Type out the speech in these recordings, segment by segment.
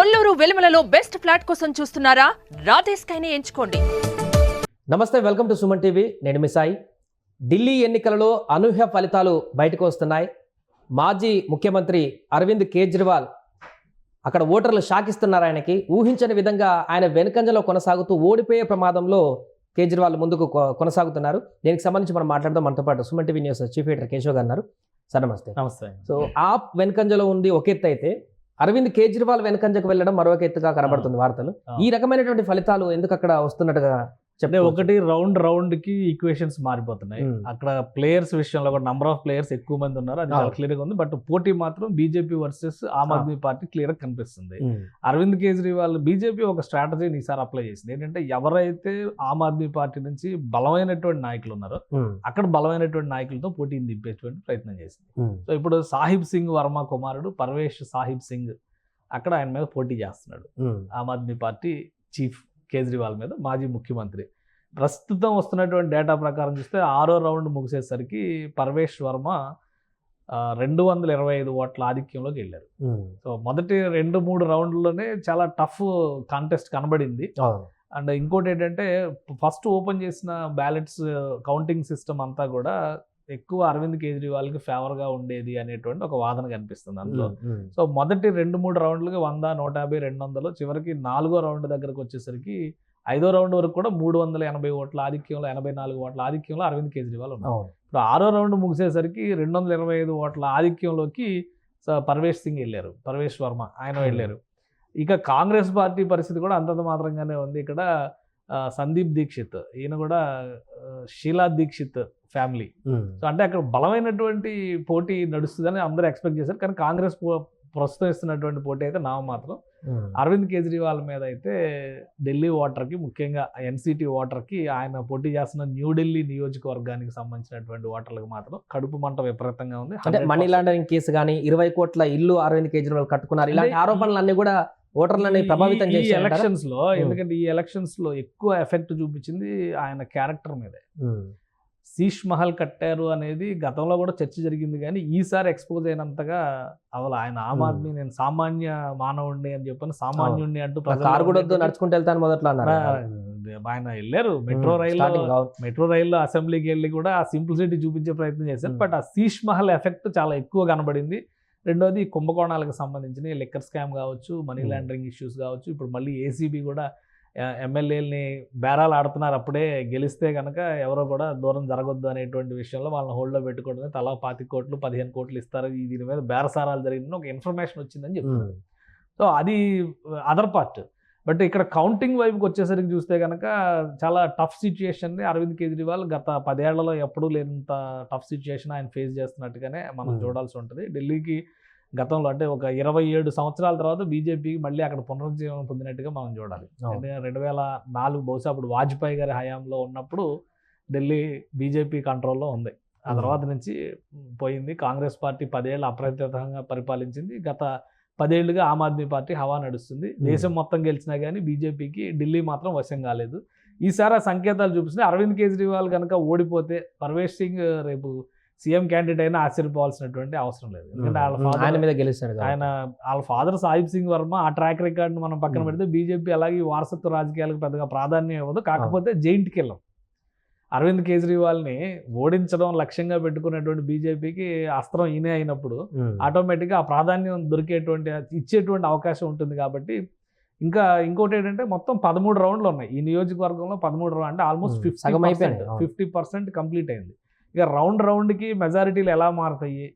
Kolluru వెలుమలలో best flat కోసం చూస్తున్నారా? రాధే స్కైని ఎంచుకోండి. నమస్తే వెల్కమ్ టు సుమన్ టీవీ. నేను మీ సాయి. ఢిల్లీ ఎన్నికలలో అనూహ్య ఫలితాలు బయటకు వస్తున్నాయి. మాజీ ముఖ్యమంత్రి అరవింద్ కేజ్రీవాల్ అక్కడ ఓటర్లు షాకిస్తున్నారు ఆయనకి. ఊహించని విధంగా ఆయన వెనుకంజలో కొనసాగుతూ ఓడిపోయే ప్రమాదంలో కేజ్రీవాల్ ముందుకు కొనసాగుతున్నారు. దీనికి సంబంధించి మనం మాట్లాడదాం. మనతో పాటు Suman TV news chief editor Keshav గారు ఉన్నారు. సార్ నమస్తే. నమస్తే. సో ఆ వెనుకంజలో ఉంది ఒక ఎత్తు అయితే అరవింద్ కేజ్రీవాల్ వెనుకంజకు వెళ్ళడం మరొక ఎత్తుగా కనబడుతుంది వార్తలు. ఈ రకమైనటువంటి ఫలితాలు ఎందుకు అక్కడ వస్తున్నట్టుగా అంటే ఒకటి రౌండ్ రౌండ్కి ఈక్వేషన్స్ మారిపోతున్నాయి. అక్కడ ప్లేయర్స్ విషయంలో కూడా నంబర్ ఆఫ్ ప్లేయర్స్ ఎక్కువ మంది ఉన్నారు. అది చాలా. క్లియర్గా ఉంది. బట్ పోటీ మాత్రం BJP versus Aam. Aadmi party క్లియర్గా కనిపిస్తుంది. అరవింద్ కేజ్రీవాల్ బీజేపీ ఒక స్ట్రాటజీని ఈసారి అప్లై చేసింది. ఏంటంటే ఎవరైతే ఆమ్ ఆద్మీ పార్టీ నుంచి బలమైనటువంటి నాయకులు ఉన్నారో అక్కడ బలమైనటువంటి నాయకులతో పోటీని దింపేటువంటి ప్రయత్నం చేసింది. సో ఇప్పుడు సాహిబ్ సింగ్ వర్మ కుమారుడు పర్వేష్ సాహిబ్ సింగ్ అక్కడ ఆయన మీద పోటీ చేస్తున్నాడు. ఆమ్ ఆద్మీ పార్టీ చీఫ్ కేజ్రీవాల్ మీద మాజీ ముఖ్యమంత్రి. ప్రస్తుతం వస్తున్నటువంటి డేటా ప్రకారం చూస్తే ఆరో రౌండ్ ముగిసేసరికి పర్వేష్ వర్మ రెండు వందల ఇరవై ఐదు ఓట్ల ఆధిక్యంలోకి వెళ్ళారు. సో మొదటి రెండు మూడు రౌండ్లోనే చాలా టఫ్ కాంటెస్ట్ కనబడింది. అండ్ ఇంకోటి ఏంటంటే ఫస్ట్ ఓపెన్ చేసిన బ్యాలెట్స్ కౌంటింగ్ సిస్టమ్ అంతా కూడా ఎక్కువ అరవింద్ కేజ్రీవాల్కి ఫేవర్గా ఉండేది అనేటువంటి ఒక వాదన కనిపిస్తుంది అందులో. సో మొదటి రెండు మూడు రౌండ్లకి వంద నూట యాభై రెండు వందలు చివరికి నాలుగో రౌండ్ దగ్గరకు వచ్చేసరికి ఐదో రౌండ్ వరకు కూడా మూడు వందల ఎనభై ఓట్ల ఆధిక్యంలో ఎనభై నాలుగు ఓట్ల ఆధిక్యంలో అరవింద్ కేజ్రీవాల్ ఉన్నారు. ఇప్పుడు ఆరో రౌండ్ ముగిసేసరికి రెండు వందల ఇరవై ఐదు ఓట్ల ఆధిక్యంలోకి పర్వేష్ సింగ్ వెళ్ళారు. పర్వేష్ వర్మ ఆయన Hmm. వెళ్ళారు. ఇక కాంగ్రెస్ పార్టీ పరిస్థితి కూడా అంతంత మాత్రంగానే ఉంది. ఇక్కడ సందీప్ దీక్షిత్ ఈయన కూడా షీలా దీక్షిత్ ఫ్యామిలీ. సో అంటే అక్కడ బలమైనటువంటి పోటీ నడుస్తుందని అందరూ ఎక్స్పెక్ట్ చేశారు. కానీ కాంగ్రెస్ ప్రస్తుతం ఇస్తున్నటువంటి పోటీ అయితే నామ మాత్రం అరవింద్ కేజ్రీవాల్ మీద అయితే ఢిల్లీ ఓటర్కి ముఖ్యంగా ఎన్సిటి ఓటర్కి ఆయన పోటీ చేస్తున్న న్యూఢిల్లీ నియోజకవర్గానికి సంబంధించినటువంటి ఓటర్లకు మాత్రం కడుపు మంట విపరీతంగా ఉంది. అంటే 100% మనీ లాండరింగ్ కేసు కానీ ఇరవై కోట్ల ఇల్లు అరవింద్ కేజ్రీవాల్ కట్టుకున్నారు. ఇలాంటి ఆరోపణలన్నీ కూడా ఓటర్లని ప్రభావితం అంటారా? ఎలక్షన్స్లో. ఎందుకంటే ఈ ఎలక్షన్స్లో ఎక్కువ ఎఫెక్ట్ చూపించింది ఆయన క్యారెక్టర్ మీదే. శీష్ మహల్ కట్టారు అనేది గతంలో కూడా చర్చ జరిగింది కానీ ఈసారి ఎక్స్పోజ్ అయినంతగా అవల ఆయన ఆమ్. ఆద్మీ నేను సామాన్య మానవుడిని అని చెప్పని సామాన్యుడిని అంటూ కారు కూడా నడుచుకుంటూ వెళ్తాను మొదట్లో ఆయన వెళ్ళారు మెట్రో రైలు స్టార్టింగ్ అవును. మెట్రో రైల్లో అసెంబ్లీకి వెళ్ళి కూడా ఆ సింప్లిసిటీ చూపించే ప్రయత్నం చేశారు. బట్ ఆ శీష్ మహల్ ఎఫెక్ట్ చాలా ఎక్కువ కనబడింది రెండోది కుంభకోణాలకు సంబంధించిన లిక్కర్ స్కామ్ కావచ్చు మనీ. లాండరింగ్ ఇష్యూస్ కావచ్చు ఇప్పుడు మళ్ళీ ఏసీబీ కూడా ఎమ్మెల్యేలని బేరాలు ఆడుతున్నారు అప్పుడే గెలిస్తే కనుక ఎవరో కూడా దూరం జరగొద్దు అనేటువంటి విషయంలో వాళ్ళని హోల్డ్లో పెట్టుకోవడమే తలా పాతి కోట్లు పదిహేను కోట్లు ఇస్తారు దీని మీద బేరసారాలు జరిగిందని ఒక ఇన్ఫర్మేషన్ వచ్చిందని చెప్తున్నారు. సో అది అదర్ పార్ట్ బట్ ఇక్కడ కౌంటింగ్ వైపుకి వచ్చేసరికి చూస్తే కనుక చాలా టఫ్ సిచ్యుయేషన్ని అరవింద్ కేజ్రీవాల్ గత పదేళ్ళలో ఎప్పుడూ లేనంత టఫ్ సిచ్యుయేషన్ ఆయన ఫేస్ చేస్తున్నట్టుగానే మనం. చూడాల్సి ఉంటుంది ఢిల్లీకి గతంలో అంటే ఒక ఇరవై ఏడు సంవత్సరాల తర్వాత బీజేపీకి మళ్ళీ అక్కడ పునరుజ్జీవనం పొందినట్టుగా మనం చూడాలి. రెండు వేల నాలుగు బహుశా అప్పుడు వాజ్పేయి గారి హయాంలో ఉన్నప్పుడు ఢిల్లీ బీజేపీ కంట్రోల్లో ఉంది. ఆ. తర్వాత నుంచి పోయింది. కాంగ్రెస్ పార్టీ పదేళ్ళు అప్రతితంగా పరిపాలించింది. గత పదేళ్ళుగా ఆమ్ ఆద్మీ పార్టీ హవా నడుస్తుంది. దేశం మొత్తం గెలిచినా కానీ బీజేపీకి ఢిల్లీ మాత్రం వశం కాలేదు. ఈసారి ఆ సంకేతాలు చూపిస్తుంది అరవింద్ కేజ్రీవాల్ కనుక ఓడిపోతే పర్వేష్ సింగ్ రేపు సీఎం క్యాండిడేట్ అయినా ఆశ్చర్యపోవాల్సినటువంటి అవసరం లేదు ఎందుకంటే వాళ్ళ ఆయన మీద గెలుస్తాడు కాబట్టి. ఆయన వాళ్ళ ఫాదర్ సాహిబ్ సింగ్ వర్మ ఆ ట్రాక్ రికార్డ్ మనం పక్కన. పెడితే బీజేపీ అలాగే వారసత్వ రాజకీయాలకు పెద్దగా ప్రాధాన్యం ఇవ్వదు కాకపోతే జైంట్ కిల్లం అరవింద్ కేజ్రీవాల్ని ఓడించడం లక్ష్యంగా పెట్టుకున్నటువంటి బీజేపీకి అస్త్రం ఈయనే అయినప్పుడు. ఆటోమేటిక్గా ఆ ప్రాధాన్యం దొరికేటువంటి ఇచ్చేటువంటి అవకాశం ఉంటుంది కాబట్టి ఇంకా ఇంకోటి ఏంటంటే మొత్తం పదమూడు రౌండ్లు ఉన్నాయి ఈ నియోజకవర్గంలో పదమూడు రౌండ్ అంటే almost. Fifty. Fifty percent complete అయింది ఇక రౌండ్ రౌండ్కి మెజారిటీలు ఎలా మారుతాయి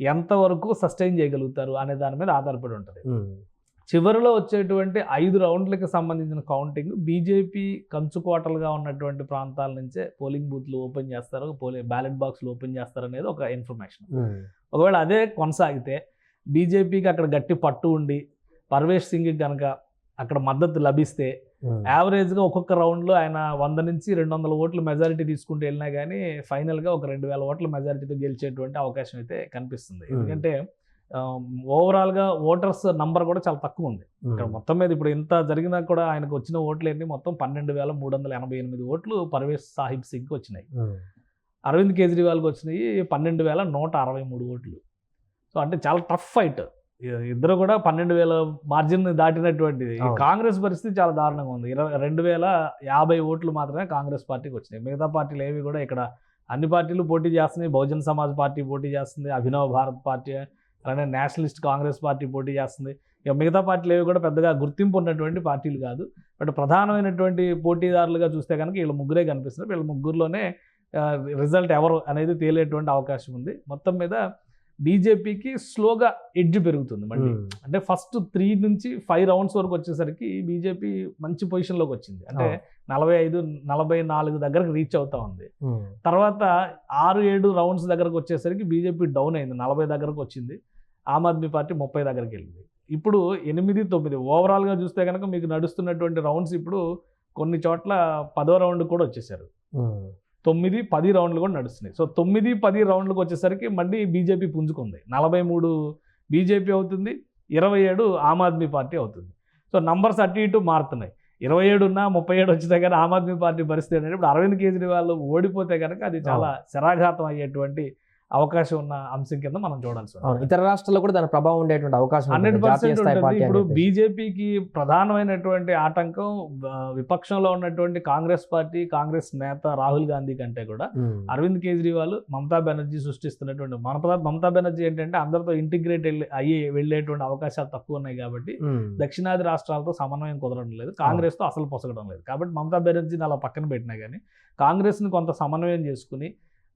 ఎంతవరకు సస్టైన్ చేయగలుగుతారు అనే దాని మీద ఆధారపడి ఉంటుంది. చివరిలో వచ్చేటువంటి ఐదు రౌండ్లకు సంబంధించిన కౌంటింగ్ బీజేపీ కంచుకోటలుగా ఉన్నటువంటి ప్రాంతాల నుంచే పోలింగ్ బూత్లు ఓపెన్ చేస్తారు పోలింగ్ బ్యాలెట్ బాక్స్లు ఓపెన్ చేస్తారు అనేది ఒక ఇన్ఫర్మేషన్. ఒకవేళ అదే కొనసాగితే బీజేపీకి అక్కడ గట్టి పట్టు ఉండి పర్వేష్ సింగ్కి కనుక అక్కడ మద్దతు లభిస్తే. యావరేజ్గా ఒక్కొక్క రౌండ్లో ఆయన వంద నుంచి రెండు వందల ఓట్లు మెజారిటీ తీసుకుంటూ వెళ్ళినా కానీ ఫైనల్గా ఒక రెండు వేల ఓట్ల మెజారిటీతో గెలిచేటువంటి అవకాశం అయితే కనిపిస్తుంది. Hmm. ఎందుకంటే ఓవరాల్గా ఓటర్స్ నంబర్ కూడా చాలా తక్కువ ఉంది. ఇక్కడ ఉమ్. మొత్తం మీద ఇప్పుడు ఇంత జరిగినా కూడా ఆయనకు వచ్చిన ఓట్లు ఎన్ని మొత్తం పన్నెండు వేల మూడు వందల ఎనభై ఎనిమిది ఓట్లు పర్వేష్ సాహిబ్ సింగ్కి వచ్చినాయి. అరవింద్ కేజ్రీవాల్కి వచ్చినాయి పన్నెండు వేల నూట అరవై మూడు ఓట్లు. సో అంటే చాలా టఫ్ ఫైట్ ఇద్దరు కూడా పన్నెండు వేల మార్జిన్ దాటినటువంటిది. కాంగ్రెస్ పరిస్థితి చాలా దారుణంగా ఉంది. ఇరవై రెండు వేల యాభై ఓట్లు మాత్రమే కాంగ్రెస్ పార్టీకి వచ్చినాయి. మిగతా పార్టీలు ఏవి కూడా ఇక్కడ అన్ని పార్టీలు పోటీ చేస్తున్నాయి. బహుజన్ సమాజ్ పార్టీ పోటీ చేస్తుంది. అభినవ్ భారత్ పార్టీ అలానే నేషనలిస్ట్ కాంగ్రెస్ పార్టీ పోటీ చేస్తుంది. ఇక మిగతా పార్టీలు ఏవి కూడా పెద్దగా గుర్తింపు ఉన్నటువంటి పార్టీలు కాదు. బట్ ప్రధానమైనటువంటి పోటీదారులుగా చూస్తే కనుక వీళ్ళ ముగ్గురే కనిపిస్తున్నారు. వీళ్ళ ముగ్గురులోనే రిజల్ట్ ఎవరు అనేది తేలేటువంటి అవకాశం ఉంది. మొత్తం మీద బీజేపీకి స్లోగా ఎడ్జ్ పెరుగుతుంది మళ్ళీ ఉమ్. అంటే ఫస్ట్ త్రీ నుంచి ఫైవ్ రౌండ్స్ వరకు వచ్చేసరికి బీజేపీ మంచి పొజిషన్లోకి వచ్చింది అంటే అవును. నలభై ఐదు నలభై నాలుగు దగ్గరకు రీచ్ అవుతా ఉంది ఉమ్. తర్వాత ఆరు ఏడు రౌండ్స్ దగ్గరకు వచ్చేసరికి బీజేపీ డౌన్ అయింది నలభై దగ్గరకు వచ్చింది ఆమ్ ఆద్మీ పార్టీ ముప్పై దగ్గరికి వెళ్ళింది ఇప్పుడు ఎనిమిది తొమ్మిది ఓవరాల్గా చూస్తే కనుక మీకు నడుస్తున్నటువంటి రౌండ్స్ ఇప్పుడు కొన్ని చోట్ల పదో రౌండ్ కూడా వచ్చేసారు ఉమ్. తొమ్మిది పది రౌండ్లు కూడా నడుస్తున్నాయి. సో తొమ్మిది పది రౌండ్లకు వచ్చేసరికి మళ్ళీ బీజేపీ పుంజుకుంది. నలభై మూడు బీజేపీ అవుతుంది ఇరవై ఏడు ఆమ్ ఆద్మీ పార్టీ అవుతుంది. సో నంబర్స్ అటు ఇటు మారుతున్నాయి. ఇరవై ఏడు ఉన్నా ముప్పై ఏడు వచ్చితే కానీ ఆమ్ ఆద్మీ పార్టీ పరిస్థితి ఏంటంటే ఇప్పుడు అరవింద్ కేజ్రీవాల్ ఓడిపోతే కనుక అది చాలా శరాఘాతం అయ్యేటువంటి అవకాశం ఉన్న అంశం కింద మనం చూడాల్సి ఉంది ఇతర రాష్ట్రాల్లో కూడా దానికి ప్రభావం ఉండేటువంటి అవకాశం హండ్రెడ్ ఉంటుంది. పర్సెంట్ ఉంటుంది ఇప్పుడు. బీజేపీకి ప్రధానమైనటువంటి ఆటంకం విపక్షంలో ఉన్నటువంటి కాంగ్రెస్ పార్టీ కాంగ్రెస్ నేత రాహుల్ గాంధీ కంటే కూడా. అరవింద్ కేజ్రీవాల్ మమతా బెనర్జీ సృష్టిస్తున్నటువంటి మమతా మమతా బెనర్జీ ఏంటంటే అందరితో ఇంటిగ్రేట్ అయ్యి వెళ్ళేటువంటి అవకాశాలు తక్కువ ఉన్నాయి కాబట్టి. దక్షిణాది రాష్ట్రాలతో సమన్వయం కుదరడం లేదు కాంగ్రెస్తో అసలు పొసగడం లేదు కాబట్టి మమతా బెనర్జీని అలా పక్కన పెట్టినా కానీ కాంగ్రెస్ని కొంత సమన్వయం చేసుకుని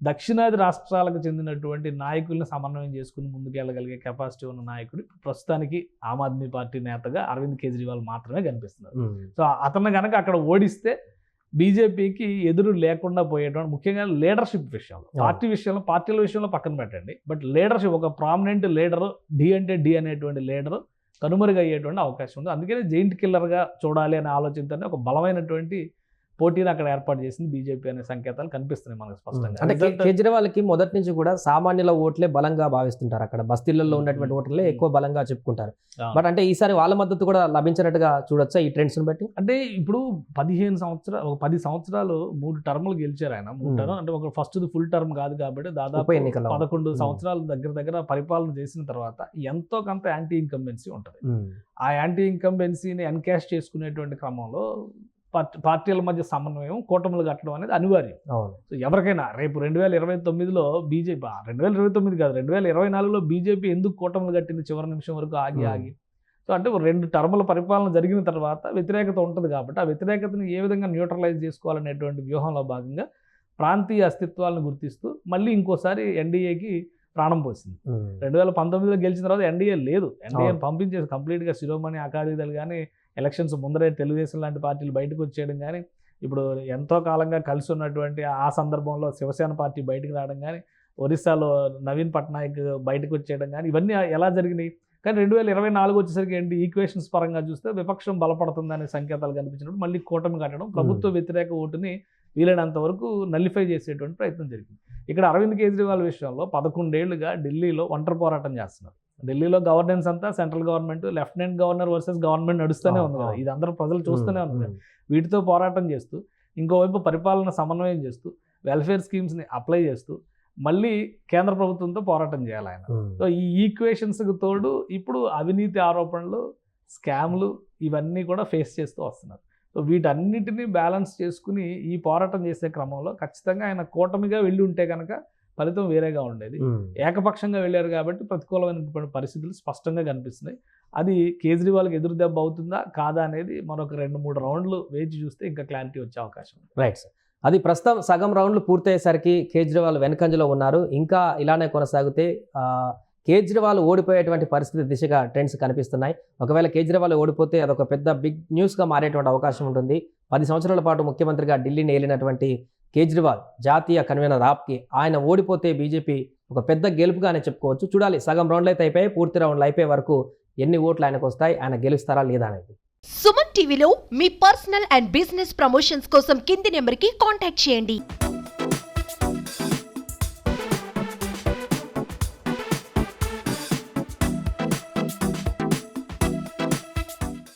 దక్షిణాది రాష్ట్రాలకు చెందినటువంటి నాయకుల్ని సమన్వయం చేసుకుని ముందుకెళ్ళగలిగే కెపాసిటీ ఉన్న నాయకుడు ప్రస్తుతానికి ఆమ్ ఆద్మీ పార్టీ నేతగా అరవింద్ కేజ్రీవాల్ మాత్రమే కనిపిస్తున్నారు. సో అతను కనుక అక్కడ ఓడిస్తే బీజేపీకి ఎదురు లేకుండా పోయేటువంటి ముఖ్యంగా లీడర్షిప్ విషయంలో. పార్టీ విషయంలో పార్టీల విషయంలో పక్కన పెట్టండి బట్ లీడర్షిప్ ఒక ప్రామినెంట్ లీడర్ డి అంటే డి అనేటువంటి లీడర్ కనుమరుగయ్యేటువంటి అవకాశం ఉంది అందుకనే జైంట్ కిల్లర్గా చూడాలి అనే ఆలోచనతోనే ఒక బలమైనటువంటి పోటీని అక్కడ ఏర్పాటు చేసింది బీజేపీ అనే సంకేతాలు కనిపిస్తున్నాయి మనకు స్పష్టంగా అంటే కే- Result- కేజ్రీవాల్కి మొదటి నుంచి కూడా సామాన్యుల ఓట్లే బలంగా భావిస్తుంటారు అక్కడ బస్తీలలో ఉన్నటువంటి ఓట్లే ఎక్కువ బలంగా చెప్పుకుంటారు. బట్ అంటే ఈసారి వాళ్ళ మద్దతు కూడా లభించినట్టుగా చూడొచ్చా ఈ ట్రెండ్స్ని బట్టి అంటే ఇప్పుడు పదిహేను సంవత్సరాలు ఒక పది సంవత్సరాలు మూడు టర్ములు గెలిచారు ఆయన మూడు Hmm. టర్మ్ అంటే ఒక ఫస్ట్ ఫుల్ టర్మ్ కాదు కాబట్టి దాదాపు ఉప ఎన్నికల్లో. పదకొండు Hmm. సంవత్సరాల దగ్గర దగ్గర పరిపాలన చేసిన తర్వాత ఎంతో కొంత యాంటీ ఇన్కంబెన్సీ ఉంటుంది. ఆ యాంటీ ఇన్కంబెన్సీని ఎన్కాష్ చేసుకునేటువంటి క్రమంలో పార్టీల మధ్య సమన్వయం కూటములు కట్టడం అనేది అనివార్యం. సో ఎవరికైనా రేపు రెండు వేల ఇరవై తొమ్మిదిలో బీజేపీ రెండు వేల ఇరవై తొమ్మిది కాదు రెండు వేల ఇరవై నాలుగులో బీజేపీ ఎందుకు కూటములు కట్టింది చివరి నిమిషం వరకు ఆగి. ఆగి. సో అంటే రెండు టర్ముల పరిపాలన జరిగిన తర్వాత వ్యతిరేకత ఉంటుంది కాబట్టి ఆ వ్యతిరేకతను ఏ విధంగా న్యూట్రలైజ్ చేసుకోవాలనేటువంటి వ్యూహంలో భాగంగా ప్రాంతీయ అస్తిత్వాలను గుర్తిస్తూ మళ్ళీ ఇంకోసారి ఎన్డీఏకి ప్రాణం పోసింది. రెండు వేల పంతొమ్మిదిలో గెలిచిన తర్వాత ఎన్డీఏ లేదు. ఎన్డీఏ. పంపించేసి కంప్లీట్గా శిరోమణి అకాలీదలు కానీ ఎలక్షన్స్ ముందరే తెలుగుదేశం లాంటి పార్టీలు బయటకు వచ్చేయడం కానీ ఇప్పుడు ఎంతో కాలంగా కలిసి ఉన్నటువంటి ఆ సందర్భంలో శివసేన పార్టీ బయటకు రావడం కానీ ఒరిస్సాలో నవీన్ పట్నాయక్ బయటకు వచ్చేయడం కానీ ఇవన్నీ ఎలా జరిగినాయి? కానీ రెండు వేల ఇరవై నాలుగు వచ్చేసరికి ఏంటి? ఈక్వేషన్స్ పరంగా చూస్తే విపక్షం బలపడుతుందనే సంకేతాలు కనిపించినప్పుడు మళ్ళీ కూటమి కట్టడం ప్రభుత్వ వ్యతిరేక ఓటుని వీలైనంత వరకు నల్లిఫై చేసేటువంటి ప్రయత్నం జరిగింది. ఇక్కడ అరవింద్ కేజ్రీవాల్ విషయంలో పదకొండేళ్ళుగా ఢిల్లీలో ఒంటరి పోరాటం చేస్తున్నారు. ఢిల్లీలో గవర్నెన్స్ అంతా central government lieutenant governor versus government నడుస్తూనే ఉంది కదా. ఇది అందరూ ప్రజలు చూస్తూనే. ఉన్నారు. వీటితో పోరాటం చేస్తూ ఇంకోవైపు పరిపాలన సమన్వయం చేస్తూ వెల్ఫేర్ స్కీమ్స్ని అప్లై చేస్తూ మళ్ళీ కేంద్ర ప్రభుత్వంతో పోరాటం చేయాలి ఆయన. సో ఈ ఈక్వేషన్స్కి తోడు ఇప్పుడు అవినీతి ఆరోపణలు స్కామ్లు ఇవన్నీ కూడా ఫేస్ చేస్తూ వస్తున్నారు. సో వీటన్నిటిని బ్యాలెన్స్ చేసుకుని ఈ పోరాటం చేసే క్రమంలో ఖచ్చితంగా ఆయన కూటమిగా వెళ్ళి ఉంటే కనుక ఫలితం వేరేగా ఉండేది. ఏకపక్షంగా వెళ్ళారు కాబట్టి ప్రతికూలమైనటువంటి పరిస్థితులు స్పష్టంగా కనిపిస్తున్నాయి. అది కేజ్రీవాల్కి ఎదురు దెబ్బ అవుతుందా కాదా అనేది మరొక రెండు మూడు రౌండ్లు వేచి చూస్తే ఇంకా క్లారిటీ వచ్చే అవకాశం రైట్ సార్. అది ప్రస్తుతం సగం రౌండ్లు పూర్తయ్యేసరికి కేజ్రీవాల్ వెనకంజలో ఉన్నారు. ఇంకా ఇలానే కొనసాగితే కేజ్రీవాల్ ఓడిపోయేటువంటి పరిస్థితి దిశగా ట్రెండ్స్ కనిపిస్తున్నాయి. ఒకవేళ కేజ్రీవాల్ ఓడిపోతే అదొక పెద్ద బిగ్ న్యూస్గా మారేటువంటి అవకాశం ఉంటుంది. పది సంవత్సరాల పాటు ముఖ్యమంత్రిగా ఢిల్లీని ఏలినటువంటి కేజ్రీవాల్ జాతీయ కన్వీనర్ ఆప్కి ఆయన ఓడిపోతే బీజేపీ ఒక పెద్ద గెలుపుగానే చెప్పుకోవచ్చు. చూడాలి సగం రౌండ్లు అయితే అయిపోయాయి పూర్తి రౌండ్లు అయిపోయే వరకు ఎన్ని ఓట్లు ఆయనకు వస్తాయి ఆయన గెలుస్తారా లేదా అనేది. సుమన్ టీవీలో మీ పర్సనల్ అండ్ బిజినెస్ ప్రమోషన్స్ కోసం కింది నెంబర్కి కాంటాక్ట్ చేయండి.